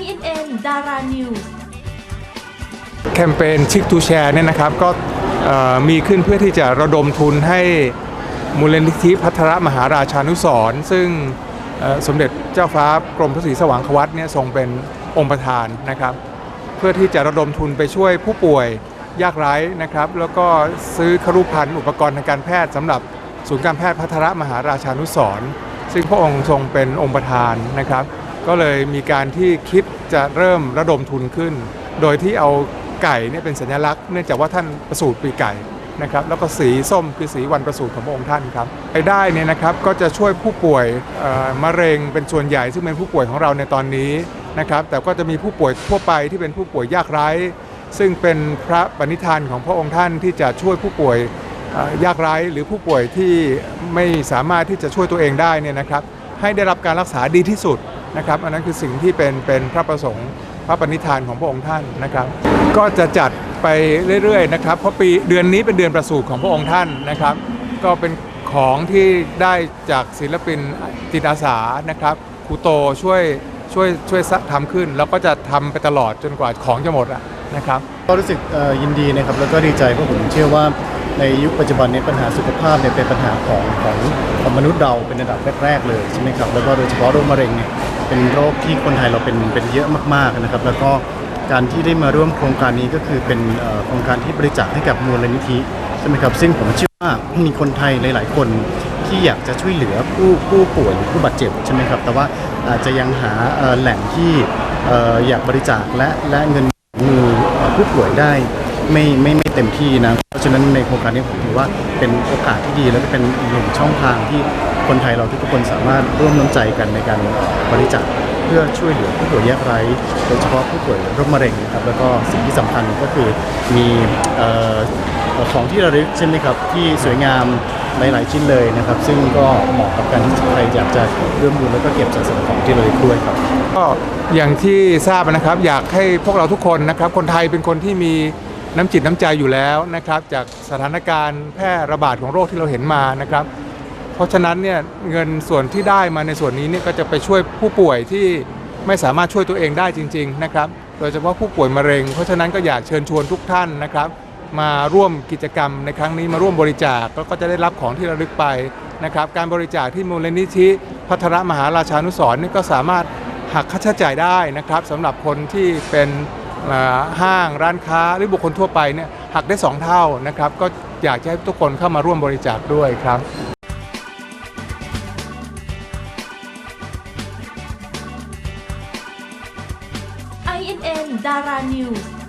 INN Dara News แคมเปญชิคทูแชร์เนี่ยนะครับก็มีขึ้นเพื่อที่จะระดมทุนให้มูลนิธิพัทรมหาราชานุสร์ซึ่งสมเด็จเจ้าฟ้ากรมพระศรีสว่างควัตเนี่ยทรงเป็นองค์ประธานนะครับ เพื่อที่จะระดมทุนไปช่วยผู้ป่วยยากไร้นะครับ แล้วก็ซื้อครุภัณฑ์อุปกรณ์ทางการแพทย์สำหรับศูนย์การแพทย์พัทรมหาราชานุสร์ซึ่งพระองค์ทรงเป็นองค์ประธานนะครับ ก็เลยมีการที่คิดจะเริ่มระดมทุนขึ้น โดยที่เอาไก่เนี่ยเป็นสัญลักษณ์เนื่องจากว่าท่านประสูติปีไก่นะครับแล้วก็สีส้มคือสีวันประสูติของพระองค์ท่านครับรายได้เนี่ยนะครับก็จะช่วยผู้ป่วยมะเร็งเป็นส่วนใหญ่ซึ่งเป็นผู้ป่วยของเราในตอนนี้นะครับแต่ก็จะมีผู้ป่วยทั่วไปที่เป็นผู้ป่วยยากไร้ ซึ่งเป็นพระปณิธานของพระองค์ท่านที่จะช่วยผู้ป่วยยากไร้หรือผู้ป่วยที่ไม่สามารถที่จะช่วยตัวเองได้เนี่ยนะครับให้ได้รับการรักษาดีที่สุด นะครับอันนั้นคือสิ่งที่เป็นเป็นพระประสงค์พระปณิธานของพระองค์ท่านนะครับ ก็จะจัดไปเรื่อยๆนะครับเพราะปีเดือนนี้เป็นเดือนประสูติของพระองค์ท่านนะครับ ก็เป็นของที่ได้จากศิลปินจิตอาสานะครับครูโตช่วยช่วยช่วยทำขึ้น แล้วก็จะทำไปตลอดจนกว่าของจะหมดอะนะครับก็รู้สึกยินดีนะครับแล้วก็ดีใจเพราะผมเชื่อว่า ในยุคปัจจุบันนี้ปัญหาสุขภาพเนี่ยเป็นปัญหาของของของมนุษย์เราเป็นระดับแรกๆเลยใช่ไหมครับแล้วก็โดยเฉพาะโรคมะเร็งเนี่ยเป็นโรคที่คนไทยเราเป็นเป็นเยอะมากๆนะครับ แล้วก็การที่ได้มาร่วมโครงการนี้ก็คือเป็นโครงการที่บริจาคให้กับมูลนิธิใช่ไหมครับซึ่งผมเชื่อว่ามีคนไทยหลาย ๆ คนที่อยากจะช่วยเหลือผู้ผู้ป่วยหรือผู้บาดเจ็บใช่ไหมครับแต่ว่าอาจจะยังหาแหล่งที่เอ่ออยากบริจาคและและเงินมือผู้ป่วยได้ ไม่ไม่ไม่เต็มที่นะ เพราะฉะนั้นในโครงการนี้ผมถือว่าเป็นโอกาสที่ดีแล้วก็เป็นอีกหนึ่งช่องทางที่คนไทยเราทุกคนสามารถร่วมน้ำใจกันในการบริจาคเพื่อช่วยเหลือผู้ป่วยยากไร้โดยเฉพาะผู้ป่วยโรคมะเร็งนะครับแล้วก็สิ่งที่สำคัญก็คือมีออของที่ระลึกใช่ไหมครับที่สวยงามหลายๆชิ้นเลยนะครับ ซึ่งก็เหมาะกับการที่ใครอยากจะร่วมบุญแล้วก็เก็บสะสมของที่ระลึกด้วยครับก็อย่างที่ทราบนะครับอยากให้พวกเราทุกคนนะครับ คนไทยเป็นคนที่มี น้ำจิตน้ำใจอยู่แล้วนะครับจากสถานการณ์แพร่ระบาดของโรคที่เราเห็นมานะครับ เพราะฉะนั้นเนี่ยเงินส่วนที่ได้มาในส่วนนี้เนี่ยก็จะไปช่วยผู้ป่วยที่ไม่สามารถช่วยตัวเองได้จริง ๆนะครับ โดยเฉพาะผู้ป่วยมะเร็ง เพราะฉะนั้นก็อยากเชิญชวนทุกท่านนะครับ มาร่วมกิจกรรมในครั้งนี้มาร่วมบริจาคแล้วก็จะได้รับของที่ระลึกไปนะครับ การบริจาคที่มูลนิธิพัทรมหาราชานุสรณ์นี่ก็สามารถหักค่าใช้จ่ายได้นะครับสำหรับคนที่เป็น ห้างร้านค้าหรือบุคคลทั่วไปเนี่ยหักได้ 2 เท่านะครับก็อยากจะให้ทุกคนเข้ามาร่วมบริจาคด้วยครับ INN Dara News